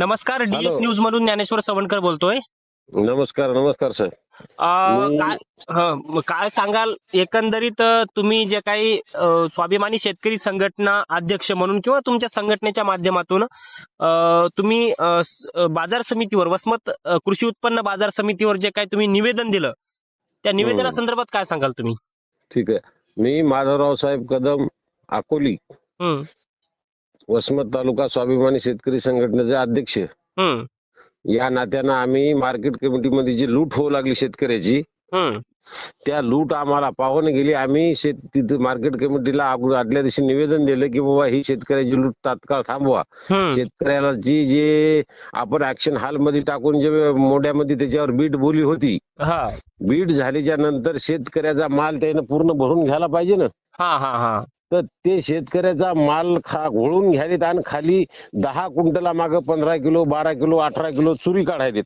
नमस्कार DS. News मधून ज्ञानेश्वर सवणकर बोलतोय. नमस्कार नमस्कार सर. अं, मी- काय हं, मग काय सांगाल? एकंदरीत अं, तुम्ही जे काही अं, स्वाभिमानी शेतकरी संघटना अध्यक्ष म्हणून किंवा तुमच्या संघटनेच्या माध्यमातून अं, तुम्ही अं, स- अं, बाजार समितीवर वसमत अं, कृषी उत्पन्न बाजार समितीवर जे काही तुम्ही निवेदन दिलं त्या निवेदनासंदर्भात काय सांगाल तुम्ही? ठीक आहे. मी माधवराव साहेब कदम अकोली. हं, वसमत तालुका स्वाभिमानी शेतकरी संघटनेचे अध्यक्ष. या नात्यानं आम्ही मार्केट कमिटीमध्ये जी लूट होऊ लागली शेतकऱ्याची त्या लूट आम्हाला पाहून गेली. आम्ही शेत तिथं मार्केट कमिटीला अगो- आदल्या दिवशी निवेदन दिलं की बाबा ही शेतकऱ्याची लूट तात्काळ थांबवा. शेतकऱ्याला जी जे आपण ऍक्शन हॉलमध्ये टाकून जे मोढ्यामध्ये त्याच्यावर बीट बोली होती. हा. बीट झाल्याच्यानंतर शेतकऱ्याचा माल त्यानं पूर्ण भरून घ्यायला पाहिजे ना. हा हा हा. तर ते शेतकऱ्याचा माल खा घोळून घ्यायलेत आणि खाली दहा क्विंटला माग पंधरा किलो बारा किलो अठरा किलो चुरी काढायलेत.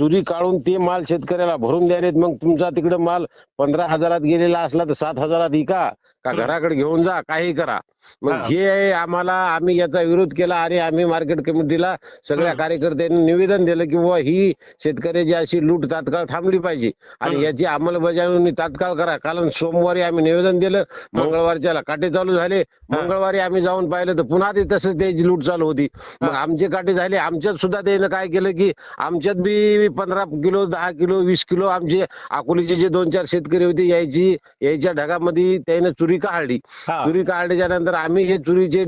चुरी काढून ते माल शेतकऱ्याला भरून द्यायलेत मग तुमचा तिकडे माल पंधरा हजारात गेलेला असला तर सात हजारात इका का. घराकडे घेऊन जा काही करा मग हा. आम्हाला आम्ही याचा विरोध केला आणि आम्ही मार्केट कमिटीला सगळ्या. कार्यकर्त्यांनी निवेदन दिलं की बाबा ही शेतकऱ्याची अशी लूट तात्काळ थांबली पाहिजे आणि. याची अंमलबजावणी तात्काळ करा कारण सोमवारी आम्ही निवेदन दिलं मंगळवारच्याला काटे चालू झाले मंगळवारी आम्ही जाऊन पाहिलं तर पुन्हा ते तसंच त्याची लूट चालू होती मग. आमचे काटे झाले आमच्यात सुद्धा त्यानं काय केलं की आमच्यात बी पंधरा किलो दहा किलो वीस किलो आमचे अकोलीचे जे दोन चार शेतकरी होते यायची यायच्या ढगामध्ये त्यानं चुरी काढली. हा. चुरी काढल्याच्या नंतर आम्ही हे चुरीचे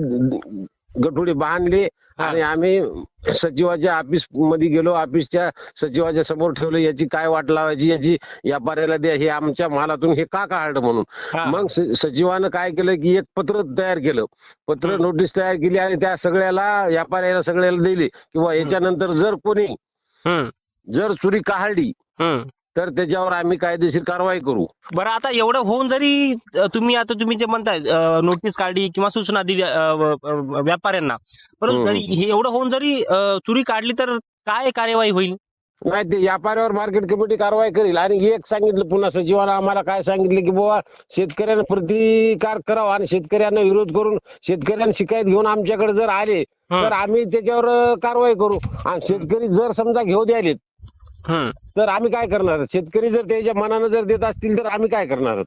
गठुडे बांधले हा. आणि आम्ही सचिवाच्या ऑफिसमध्ये गेलो. ऑफिसच्या सचिवाच्या समोर ठेवलं याची काय वाट लावायची याची व्यापाऱ्याला द्या हे आमच्या मालातून हे का काढलं म्हणून. हा. मग स- सचिवानं काय केलं की एक पत्र तयार केलं. पत्र हम्म. नोटीस तयार केली आणि त्या सगळ्याला व्यापाऱ्याला सगळ्याला दिली. किंवा याच्यानंतर जर कोणी हं, जर चुरी काढली हं. तर त्याच्यावर आम्ही कायदेशीर कारवाई करू बरं आता एवढं होऊन जरी अ, तुम्ही आता तुम्ही जे म्हणताय नोटीस काढली किंवा सूचना दिली अ, व- अ, व्यापाऱ्यांना परंतु हम्म. जरी हे एवढं होऊन जरी अ, चोरी काढली तर काय कार्यवाही होईल नाही ते व्यापाऱ्यावर मार्केट कमिटी कारवाई करेल आणि एक सांगितलं पुन्हा सचिवानं आम्हाला काय सांगितलं की बाबा शेतकऱ्यानं प्रतिकार करावा आणि शेतकऱ्यांना विरोध करून शेतकऱ्यांना शिकायत घेऊन आमच्याकडे जर आले तर आम्ही त्याच्यावर अं, कारवाई करू आणि शेतकरी जर समजा घेऊ द्यायलेत. तर आम्ही काय करणार? शेतकरी जर त्याच्या मनानं जर देत असतील तर आम्ही काय करणार?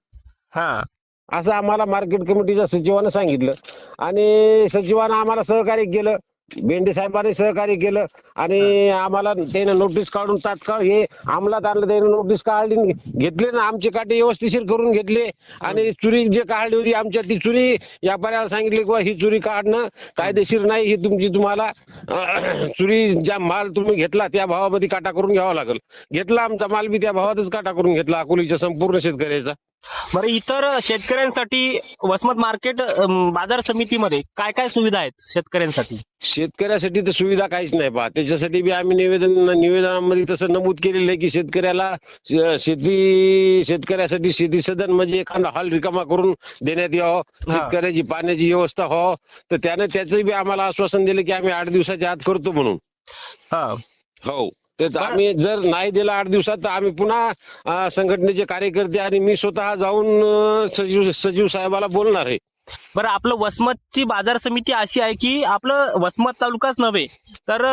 हा. असं आम्हाला मार्केट कमिटीच्या सचिवानं सांगितलं. आणि सचिवानं आम्हाला सहकार्य केलं. बेंडे साहेबांनी सहकार्य केलं. आणि आम्हाला त्यानं नोटीस काढून तात्काळ हे अंमलात आणलं त्यानं नोटीस काढली घेतले ना. आमचे काटे व्यवस्थिशीर करून घेतले. आणि चुरी जे काढली होती आमच्या ती चुरी व्यापाऱ्याला सांगितले की बुवा ही चुरी काढणं कायदेशीर नाही. ही तुमची तुम्हाला चुरी ज्या माल तुम्ही घेतला त्या भावामध्ये काटा करून घ्यावा लागेल. घेतला आमचा माल बी त्या भावातच काटा करून घेतला अकोलीच्या संपूर्ण शेतकऱ्याचा. बरं इतर शेतकऱ्यांसाठी वसमत मार्केट बाजार समितीमध्ये काय काय सुविधा आहेत शेतकऱ्यांसाठी? शेतकऱ्यासाठी तर सुविधा काहीच नाही पहा. त्याच्यासाठी बी आम्ही निवेदन निवेदनामध्ये तसं नमूद केलेलं आहे की शेतकऱ्याला शेती शेतकऱ्यासाठी शेती सदन म्हणजे एखादा हॉल रिकामा करून देण्यात यावं शेतकऱ्याची पाण्याची व्यवस्था व्हावं. तर त्यानं त्याचं बी आम्हाला आश्वासन दिलं की आम्ही आठ दिवसाच्या आत करतो म्हणून. हा. हो. तर आम्ही जर नाही दिलं आठ दिवसात तर आम्ही पुन्हा संघटनेचे कार्यकर्ते आणि मी स्वतः जाऊन सचिव सचिव साहेबाला बोलणार आहे. बरं आपलं वसमतची बाजार समिती अशी आहे की आपलं वसमत तालुकाच नव्हे तर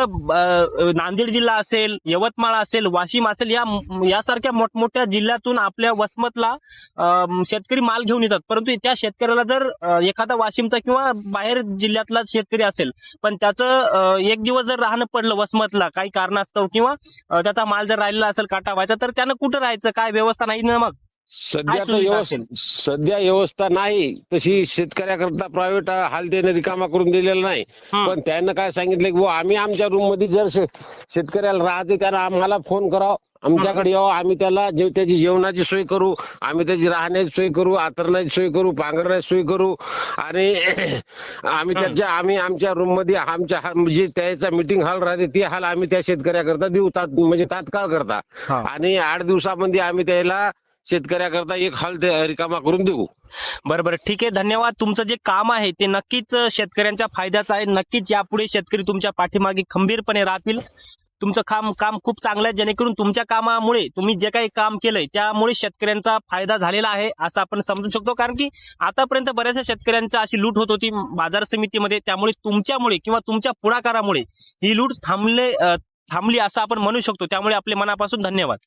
नांदेड जिल्हा असेल यवतमाळ असेल वाशिम असेल या यासारख्या मोठमोठ्या जिल्ह्यातून आपल्या वसमतला अ, शेतकरी माल घेऊन येतात. परंतु त्या शेतकऱ्याला जर एखादा वाशिमचा किंवा बाहेर जिल्ह्यातला शेतकरी असेल पण त्याचं एक दिवस जर राहणं पडलं वसमतला काही कारणास्तव किंवा त्याचा माल जर राहिलेला असेल काटा व्हायचा तर त्यानं कुठं राहायचं? काय व्यवस्था नाही ना मग? सध्या तर सुविधा व्यवस्था सध्या व्यवस्था नाही. तशी शेतकऱ्याकरता प्रायव्हेट हाल त्याने रिकामा करून दिलेला नाही. हं. पण त्यानं काय सांगितलं की बुवा आम्ही आमच्या रूममध्ये जर शे- शेतकऱ्याला राहते त्यानं आम्हाला फोन करावं. आमच्याकडे यावं. आम्ही त्याला जेव त्याची जेवणाची सोय करू. आम्ही त्याची राहण्याची सोय करू. आतरण्याची सोय करू. पांघरण्याची सोय करू. आणि आम्ही त्याच्या आम्ही आमच्या रूममध्ये आमच्या हा- म्हणजे त्याचा मिटिंग हॉल राहते ते हॉल आम्ही त्या शेतकऱ्याकरता देऊ तात- म्हणजे तात्काळ करता. हा. आणि आठ दिवसामध्ये आम्ही त्याला शेतकऱ्याकरता एक हाल रिकामा करून देऊ. बरं बरं ठीक आहे. धन्यवाद. तुमचं जे काम आहे ते नक्कीच शेतकऱ्यांच्या फायद्याचं आहे. नक्कीच यापुढे शेतकरी तुमच्या पाठीमागे खंबीरपणे राहतील. तुमचं काम काम खूप चांगलं आहे. जेणेकरून तुमच्या कामामुळे तुम्ही जे काही काम केलंय त्यामुळे शेतकऱ्यांचा फायदा झालेला आहे असं आपण समजू शकतो. कारण की आतापर्यंत बऱ्याचशा शेतकऱ्यांचा अशी लूट होत होती बाजार समितीमध्ये. त्यामुळे तुमच्यामुळे किंवा तुमच्या पुढाकारामुळे ही लूट थांबले थांबली असं आपण म्हणू शकतो. त्यामुळे आपले मनापासून धन्यवाद.